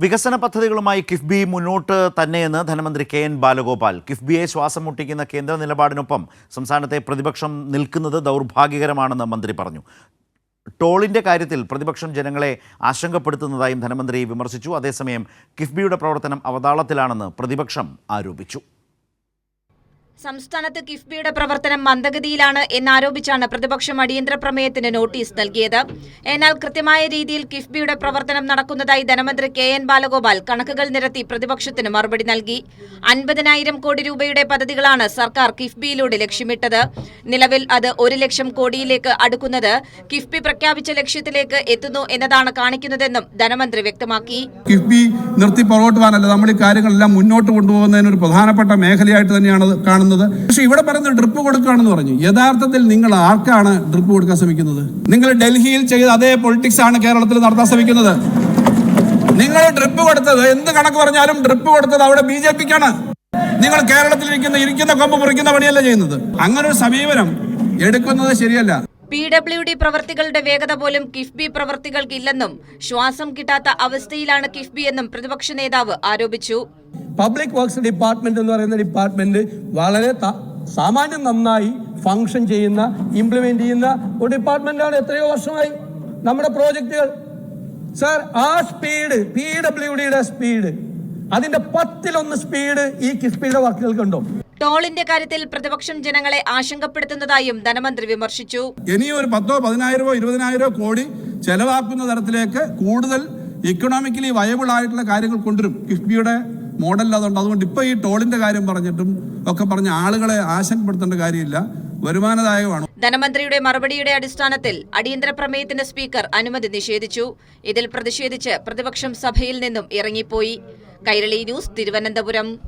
വികസന പദ്ധതികളുമായി കിഫ്ബി മുന്നോട്ട് തന്നെയെന്ന് ധനമന്ത്രി കെ എൻ ബാലഗോപാൽ. കിഫ്ബിയെ ശ്വാസം മുട്ടിക്കുന്ന കേന്ദ്ര നിലപാടിനൊപ്പം സംസ്ഥാനത്തെ പ്രതിപക്ഷം നിൽക്കുന്നത് ദൗർഭാഗ്യകരമാണെന്ന് മന്ത്രി പറഞ്ഞു. ടോളിന്റെ കാര്യത്തിൽ പ്രതിപക്ഷം ജനങ്ങളെ ആശങ്കപ്പെടുത്തുന്നതായും ധനമന്ത്രി വിമർശിച്ചു. അതേസമയം കിഫ്ബിയുടെ പ്രവർത്തനം അവതാളത്തിലാണെന്ന് പ്രതിപക്ഷം ആരോപിച്ചു. സംസ്ഥാനത്ത് കിഫ്ബിയുടെ പ്രവർത്തനം മന്ദഗതിയിലാണ് എന്നാരോപിച്ചാണ് പ്രതിപക്ഷം അടിയന്തര പ്രമേയത്തിന് നോട്ടീസ് നൽകിയത്. എന്നാൽ കൃത്യമായ രീതിയിൽ കിഫ്ബിയുടെ പ്രവർത്തനം നടക്കുന്നതായി ധനമന്ത്രി കെ എൻ ബാലഗോപാൽ കണക്കുകൾ നിരത്തി പ്രതിപക്ഷത്തിന് മറുപടി നൽകി. അൻപതിനായിരം കോടി രൂപയുടെ പദ്ധതികളാണ് സർക്കാർ കിഫ്ബിയിലൂടെ ലക്ഷ്യമിട്ടത്. നിലവിൽ അത് ഒരു ലക്ഷം കോടിയിലേക്ക് അടുക്കുന്നത് കിഫ്ബി പ്രഖ്യാപിച്ച ലക്ഷ്യത്തിലേക്ക് എത്തുന്നു എന്നതാണ് കാണിക്കുന്നതെന്നും ധനമന്ത്രി വ്യക്തമാക്കി. കിഫ്ബി നിർത്തി പുറകോട്ട് നമ്മൾ ഈ കാര്യങ്ങളെല്ലാം മുന്നോട്ട് കൊണ്ടുപോകുന്നതിന് ഒരു പ്രധാനപ്പെട്ട മേഖലയായിട്ട് തന്നെയാണ് അത് കാണുന്നത് പക്ഷെ ഇവിടെ പറയുന്നത് ഡ്രിപ്പ് കൊടുക്കുകയാണെന്ന് പറഞ്ഞു. യഥാർത്ഥത്തിൽ നിങ്ങൾ ആർക്കാണ് ഡ്രിപ്പ് കൊടുക്കാൻ ശ്രമിക്കുന്നത്? നിങ്ങൾ ഡൽഹിയിൽ ചെയ്ത അതേ പൊളിറ്റിക്സ് ആണ് കേരളത്തിൽ നടത്താൻ ശ്രമിക്കുന്നത്. നിങ്ങൾ ഡ്രിപ്പ് കൊടുത്തത് എന്ത് കണക്ക് പറഞ്ഞാലും ഡ്രിപ്പ് കൊടുത്തത് അവിടെ ബി ജെ പിക്കാണ്. നിങ്ങൾ കേരളത്തിൽ ഇരിക്കുന്ന ഇരിക്കുന്ന കൊമ്പ് മുറിക്കുന്ന പണിയല്ല ചെയ്യുന്നത്? അങ്ങനെ ഒരു സമീപനം എടുക്കുന്നത് ശരിയല്ല. പി ഡബ്ല്യു ഡി പ്രവർത്തികളുടെ വേഗത പോലും കിഫ്ബി പ്രവർത്തികൾക്കില്ലെന്നും ശ്വാസം കിട്ടാത്ത അവസ്ഥയിലാണ് കിഫ്ബി എന്നും പ്രതിപക്ഷ നേതാവ് ആരോപിച്ചു. പബ്ലിക് വർക്ക്സ് ഡിപ്പാർട്ട്മെന്റ് എന്ന് പറയുന്ന ഡിപ്പാർട്ട്മെന്റ് വളരെ സാമാന്യം നന്നായി ഫങ്ഷൻ ചെയ്യുന്ന ഇംപ്ലിമെന്റ് ചെയ്യുന്ന ഒരു ഡിപ്പാർട്ട്മെന്റാണ് എത്രയോ വർഷമായി നമ്മുടെ പ്രോജക്റ്റുകൾ സർ ആ സ്പീഡ് പി ഡബ്ല്യു ഡിയുടെ സ്പീഡ് അതിന്റെ പത്തിലൊന്ന് സ്പീഡ് ഈ കിഫ്ബിയുടെ വർക്കുകൾക്കുണ്ടോ? ടോളിന്റെ കാര്യത്തിൽ പ്രതിപക്ഷം ജനങ്ങളെ ആശങ്കപ്പെടുത്തുന്നതായും ധനമന്ത്രി വിമർശിച്ചു. ഇനിയും ഒരു പത്തോ പതിനായിരമോ ഇരുപതിനായിരമോ കോടി ചെലവാക്കുന്ന തരത്തിലേക്ക് കൂടുതൽ ഇക്കണോമിക്കലി വയബിൾ ആയിട്ടുള്ള കാര്യങ്ങൾ കൊണ്ടുവരും കിഫ്ബിയുടെ മോഡൽ അതുകൊണ്ട് അതുകൊണ്ട് ഇപ്പൊ ഈ ടോളിന്റെ കാര്യം പറഞ്ഞിട്ടും ഒക്കെ പറഞ്ഞ ആളുകളെ ആശങ്കപ്പെടുത്തേണ്ട കാര്യമില്ല. വരുമാനദായകമാണ്. ധനമന്ത്രിയുടെ മറുപടിയുടെ അടിസ്ഥാനത്തിൽ അടിയന്തര പ്രമേയത്തിന് സ്പീക്കർ അനുമതി നിഷേധിച്ചു. ഇതിൽ പ്രതിഷേധിച്ച് പ്രതിപക്ഷം സഭയിൽ നിന്നും ഇറങ്ങിപ്പോയി. കൈരളി ന്യൂസ് തിരുവനന്തപുരം.